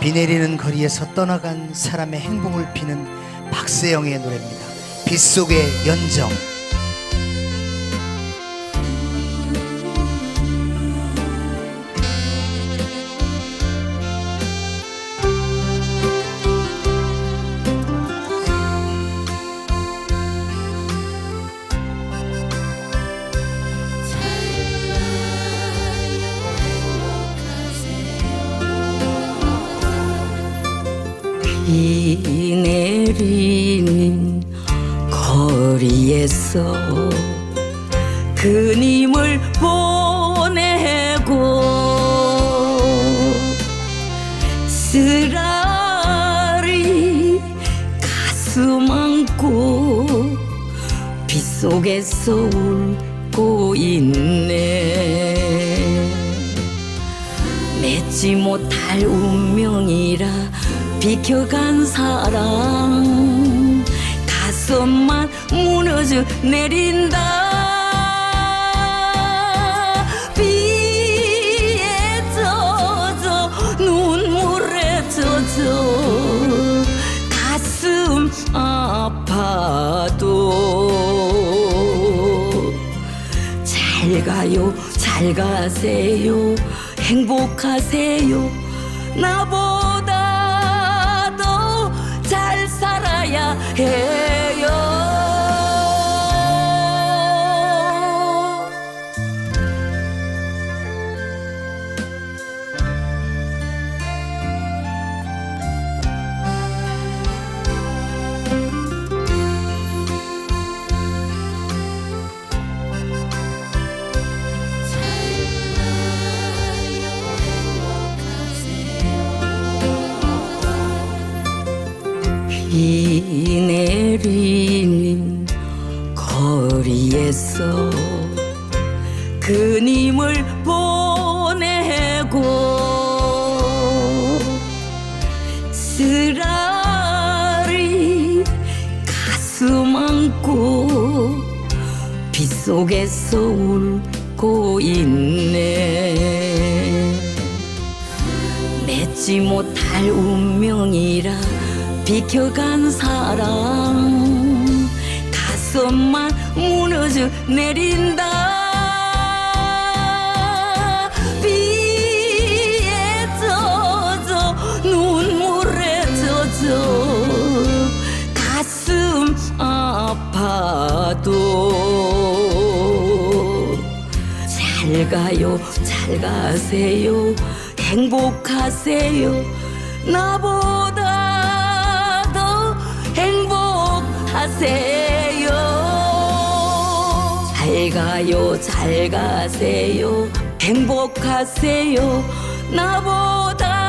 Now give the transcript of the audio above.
비 내리는 거리에서 떠나간 사람의 행복을 비는 박세영의 노래입니다. 빗속의 연정. 비 내리는 거리에서 그님을 보내고 쓰라리 가슴 안고 빗속에서 울고 있네. 맺지 못할 운명이라 비켜간 사랑. 가슴만 무너져 내린다. 비에 젖어 눈물에 젖어 가슴 아파도. 잘 가요, 잘 가세요, 행복하세요. 나보 내리는 거리에서 그님을 보내고 쓰라리 가슴 안고 빗속에서 울고 있네. 맺지 못할 운명이라 비켜간 사랑 가슴만 무너져 내린다 비에 젖어 눈물에 젖어 가슴 아파도 잘 가요, 잘 가세요, 행복하세요. 나보 행복하세요. 잘 가요, 잘 가세요, 행복하세요. 나보다